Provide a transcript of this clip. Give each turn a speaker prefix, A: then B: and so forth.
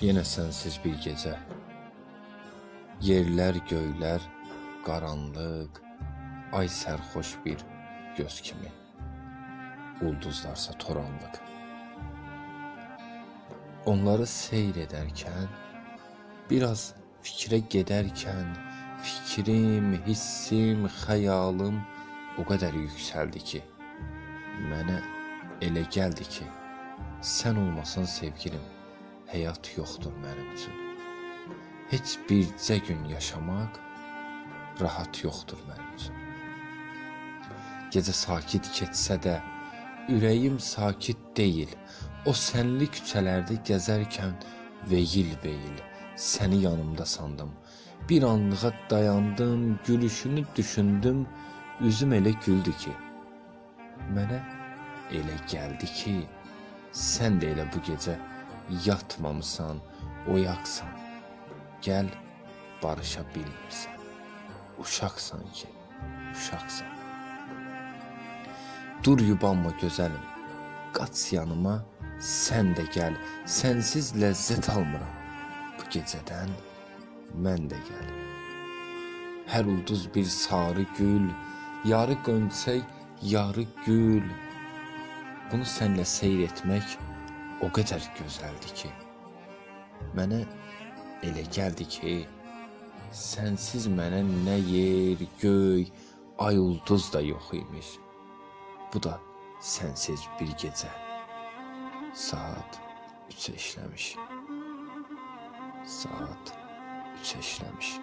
A: Yine sensiz bir gece. Yerler göyler karanlık, ay serhoş bir göz kimi. Ulduzlarsa toranlık. Onları seyrederken, biraz fikre giderken, fikrim, hissim, hayalım o kadar yükseldi ki, mənə elə gəldi ki, sən olmasan sevgilim, həyat yoxdur mənim üçün. Heç bircə gün yaşamaq rahat yoxdur mənim üçün. Gecə sakit keçsə də ürəyim sakit deyil. O sənli küçələrdə gəzərkən veyil-veyil səni yanımda sandım. Bir anlığa dayandım, gülüşünü düşündüm, üzüm elə güldü ki, mənə elə gəldi ki, sən də elə bu gecə yatmamısan, oyaqsan. Gəl barışa bilmirsən. Uşaqsan ki, uşaqsan. Dur yubanma gözəlim. Qaç yanıma, sən də gəl. Sənsiz ləzzət almıram. Bu gecədən mən də gəl. Hər ulduz bir sarı gül, yarı qönçək, yarı gül. Bunu sənlə seyr etmək o qədər gözəldir ki, mənə elə gəldi ki, sənsiz mənə nə yer, göy, ay ulduz da yox imiş. Bu da sənsiz bir gecə. Saat 3-ə işləmiş. Saat 3-ə işləmiş.